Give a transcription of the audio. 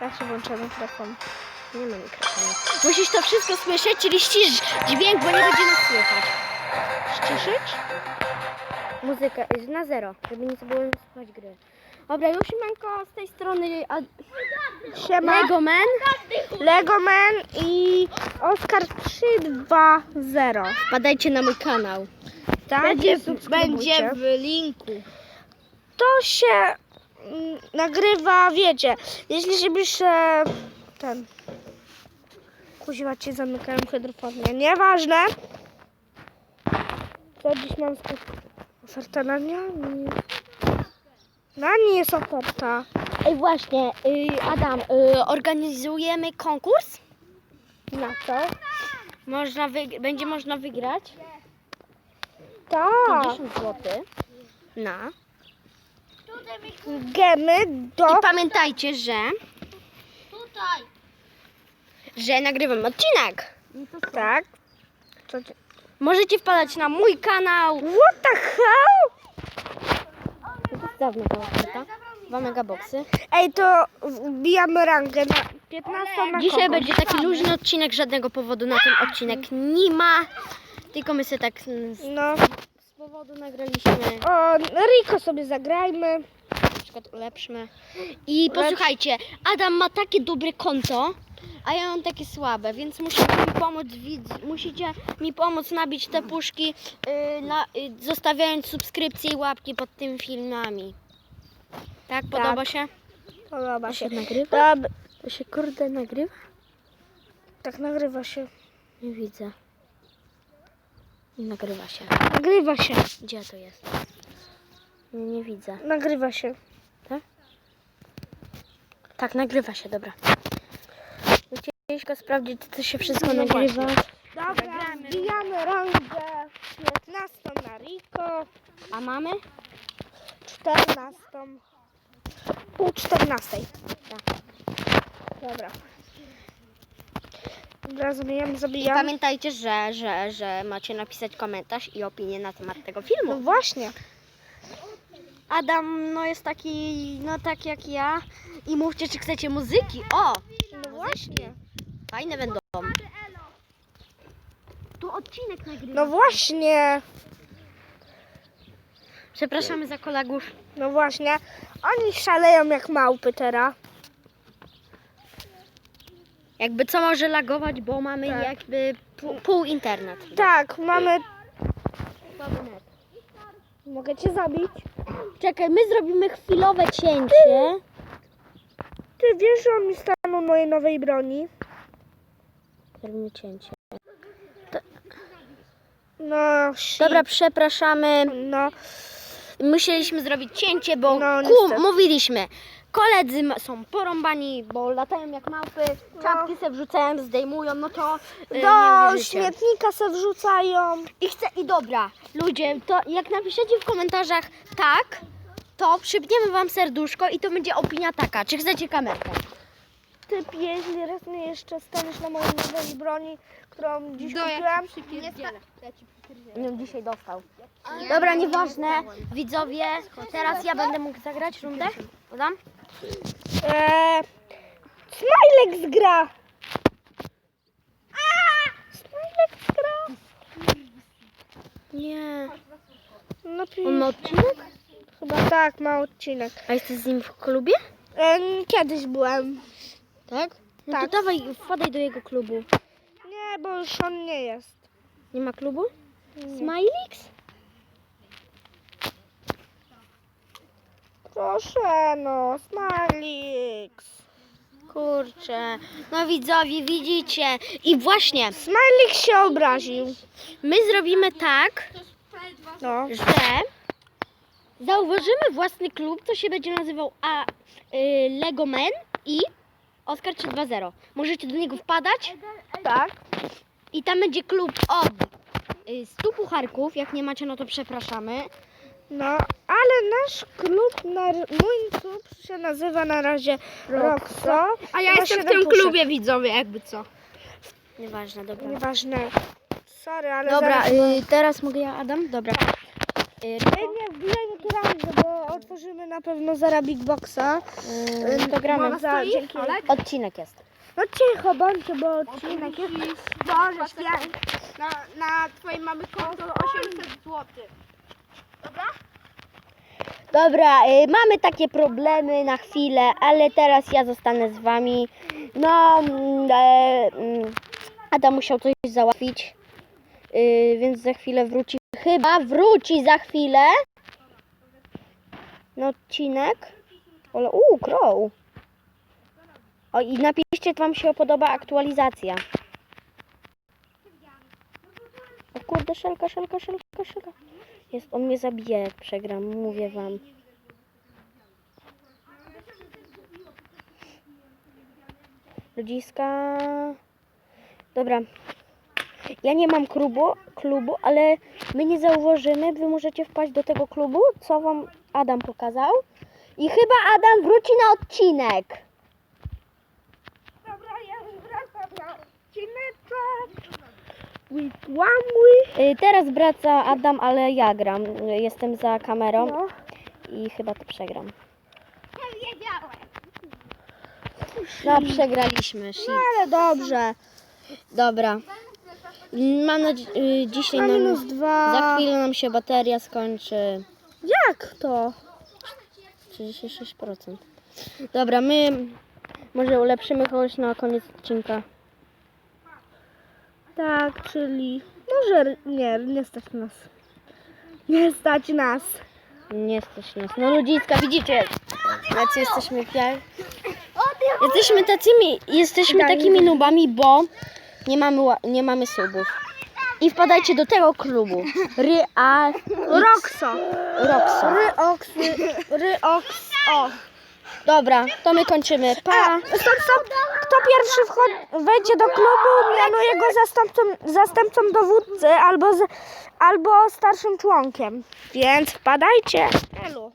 Jak się włącza mikrofon? Nie ma mikrofonu. Musisz to wszystko słyszeć, czyli ścisz dźwięk, bo nie będzie nas słychać. Ściszyć? Muzyka jest na zero, żeby nie było słuchać gry. Dobra, już Manko z tej strony a, Siema. Lego Man. Lego Man i Oskar 320. Wpadajcie na mój kanał. Tak? Będzie, będzie w linku. To się nagrywa, wiecie, jeśli się pisze ten... Kuźwa ci zamykają hydrofonie. Nieważne. To dziś mam ofertę na nie? Nie. Na nie jest oferta. Ej właśnie, y, Adam, y, organizujemy konkurs. Na co? Można będzie można wygrać Tak. 50 zł na. Gemy do... I pamiętajcie, że że nagrywam odcinek. Tak. Co ci... Możecie wpadać na mój kanał. What the hell? To jest dawno była oferta. Dwa megaboxy. Ej, to wbijamy rangę na 15 na Dzisiaj kogoś. będzie taki luźny odcinek, żadnego powodu na ten odcinek nie ma. Tylko my sobie tak No. Powodu nagraliśmy, O, Riko sobie zagrajmy. na przykład ulepszmy. I posłuchajcie, Adam ma takie dobre konto, a ja mam takie słabe, więc musicie mi pomóc, widz, musicie mi pomóc nabić te puszki, yy, na, yy, zostawiając subskrypcje i łapki pod tymi filmami. Tak, podoba się? Podoba się. nagrywa? Dob- To się kurde nagrywa? tak nagrywa się. Nie widzę. Nagrywa się. Nagrywa się. Gdzie to jest? Nie, nie widzę. Nagrywa się. Tak, nagrywa się, dobra. Ciężko sprawdzić, czy to się wszystko No nagrywa. właśnie. Dobra, wbijamy rangę 15 na Riko, A mamy? 14. Pół 14. Tak. Dobra. Dobra, zabijamy, I pamiętajcie, że, że, że macie napisać komentarz i opinię na temat tego No filmu. właśnie. Adam, no jest taki, no tak jak ja. I mówcie, czy chcecie muzyki. O! No właśnie. Fajne będą. Tu odcinek nagrywa. No właśnie. Przepraszamy za kolegów. No właśnie. Oni szaleją jak małpy teraz. Jakby co może lagować, bo mamy Tak. jakby pół, pół internet. Tak, mamy... Mogę cię zabić? Czekaj, my zrobimy chwilowe cięcie. Ty wiesz, że on mi stanął mojej nowej broni? Zrobimy cięcie. No, shit. Dobra, przepraszamy. No, Musieliśmy zrobić cięcie, bo No, ku, niestety. mówiliśmy. Koledzy ma- są porąbani, bo latają jak małpy, czapki se wrzucają, zdejmują, no to do nie wierzycie. śmietnika se wrzucają. I chcę, i dobra, ludzie, to jak napiszecie w komentarzach tak, to przypniemy wam serduszko i to będzie opinia taka, czy chcecie kamerkę. Ty jeśli raz mnie jeszcze staniesz na mojej nowej broni, którą dziś kupiłem. Nie, dzisiaj dostał. Dobra, nieważne, widzowie, teraz ja będę mógł zagrać rundę? Podam? Eee, Smilex gra. A! Smilex gra. Nie. No, On ma odcinek? chyba tak, ma odcinek. A jesteś z nim w klubie? Em, kiedyś byłem. Tak? No Tak. to dawaj, wpadaj do jego klubu. Nie, bo już on nie jest. Nie ma klubu? Smilix? Proszę no, Smilix. Kurczę. No widzowie, widzicie. I właśnie, Smilix się obraził. my zrobimy tak, No. że zauważymy własny klub, to się będzie nazywał A, y, Lego Man i Oscar 320. Możecie do niego wpadać Tak. i tam będzie klub od y, 100 pucharków. Jak nie macie, no to przepraszamy. No, ale nasz klub, na, mój klub się nazywa na razie Roxo. A ja jestem w tym puszek. klubie widzowie, jakby co. Nieważne, dobra. Nieważne. Sorry, ale Dobra, zaraz... y, teraz mogę ja, Adam? Dobra. Y, Ej, nie, tu naprawdę, bo otworzymy na pewno zaraz Big Boxa. Yy, to gramy. Za, dzięki. Odcinek jest. No cicho bądźcie, bo odcinek jest... Na, na twojej mamy konto 800 zł. Dobra, y, mamy takie problemy na chwilę, ale teraz ja zostanę z wami. No, mm, e, mm, Adam musiał coś załatwić, y, więc za chwilę wróci. Chyba wróci za chwilę. No, odcinek. Ale, uuu, crow. O, i napiszcie, czy wam się podoba aktualizacja. O kurde, szelka, szelka, szelka, szelka. Jest, on mnie zabije, jak przegram, mówię wam. Ludziska. Dobra. Ja nie mam klubu, klubu, ale my nie zauważymy. Wy możecie wpaść do tego klubu, co wam Adam pokazał. I chyba Adam wróci na odcinek. Dobra, ja już wracam na odcineczek. With one Y, teraz wraca Adam, ale ja gram. Y, Jestem za kamerą No. i chyba to przegram. Ja wiedziałem. No, przegraliśmy. Shit. No ale dobrze. Dobra. Mam nadzieję, dzisiaj Na nam, minus dwa. za chwilę nam się bateria skończy. Jak to? 36%. Dobra, my może ulepszymy kogoś na koniec odcinka. Tak, czyli może nie, nie stać nas. Nie stać nas. Nie stać nas. No ludziska, widzicie, jacy jesteśmy pier... Jesteśmy tacymi, jesteśmy Daj. takimi nubami, bo nie mamy, nie mamy subów. I wpadajcie do tego klubu. Real Roxo. Roxo. Ryoksy. Ryoks. O. Dobra, to my kończymy. Pa! A, stop, stop. Kto pierwszy wejdzie do klubu, mianuje go zastępcą, zastępcą dowódcy albo, z, albo starszym członkiem. Więc wpadajcie. Elu.